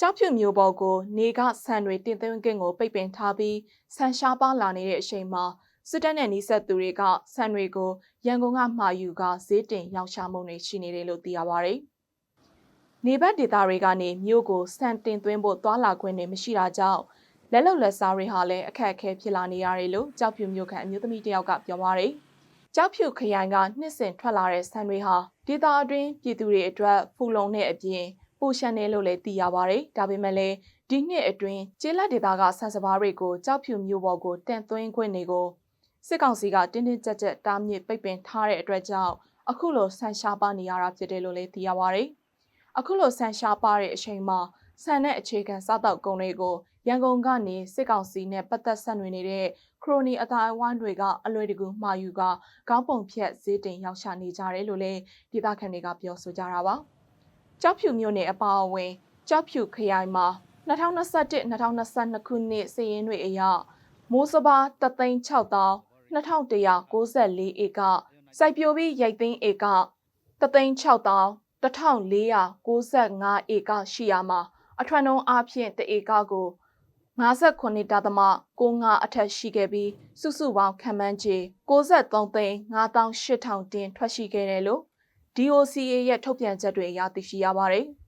ကြောက်ဖြူမျိုးပေါ်ကိုနေကဆန်တွေတင်သွင်းခွင့်ကိုပိတ်ပင်ထားပြီးဆန်ရှားပါလာနေတဲ့အချိန်မှာစစ်တပ်နဲ့နှိဆက်သူတွေကဆန်တွေကိုရန်ကုန်ကမှာယူကဈေးတင်ရောင်းချမှုတွေရှိနေတယ်လို့သိရပါဗျ။နေဘက်ဒေသတွေကနေမြို့ကိုဆန်တင်သွင်းဖို့သွာလာခွင့်တွေမရှိတာကြောင့်လက်လုံလက်စားတွေဟာလည်းအခက်အခဲဖြစ်လာနေရတယ်လို့ကြောက်ဖြူမျိုးခန့်အမျိုးသမီးတယောက်ကပြောပါရယ်။ကြောက်ဖြူခရိုင်ကနှစ်စဉ်ထွက်လာတဲ့ဆန်တွေဟာဒေသအတွင်းပြည်သူတွေအတွက်ဖူလုံတဲ့အပြင် ပူရှန်တယ်လို့လည်းသိရပါဗျ။ဒါပေမဲ့လည်းဒီနှစ်အတွင်းကျေးလက်ဒေသကဆန်စပါးတွေကိုကြောက်ဖြူမျိုးပေါ်ကိုတန်သွင်းခွင့်တွေကိုစစ်ကောင်စီကတင်းတင်းကြပ်ကြပ်တားမြစ်ပိတ်ပင်ထားတဲ့အတွက်ကြောင့်အခုလိုဆန်ရှားပါနေရတာဖြစ်တယ်လို့လည်းသိရပါဗျ။အခုလိုဆန်ရှားပါတဲ့အချိန်မှာဆန်တဲ့အခြေခံစားတောက်ကုန်တွေကိုရန်ကုန်ကနေစစ်ကောင်စီနဲ့ပတ်သက်ဆက်နွယ်နေတဲ့ခရိုနီအတိုင်းဝိုင်းတွေကအလွယ်တကူမှာယူကခေါင်းပုံဖြတ်ဈေးတင်ရောက်ချနေကြတယ်လို့လည်းဒေသခံတွေကပြောဆိုကြတာပါ။ ကြောက်ဖြူမျိုးနယ်အပါအဝင်ကြောက်ဖြူခရိုင်မှာ2021-2022ခုနှစ်စည်ရင်းတွေအရမိုးစဘာတသိန်း6000 2194ဧကစိုက်ပျိုးပြီးရိတ်သိမ်းဧကတသိန်း6000 1495ဧကရှိရမှာအထွန်းနှုံးအဖြစ်တဧကကို59.65အထက်ရှိခဲ့ပြီးစုစုပေါင်းခံမှန်းခြေ63သိန်း9800တင်ထွက်ရှိခဲ့တယ်လို့ DOCA ရဲ့ထုတ်ပြန်ချက်တွေအရသိရှိရပါတယ်။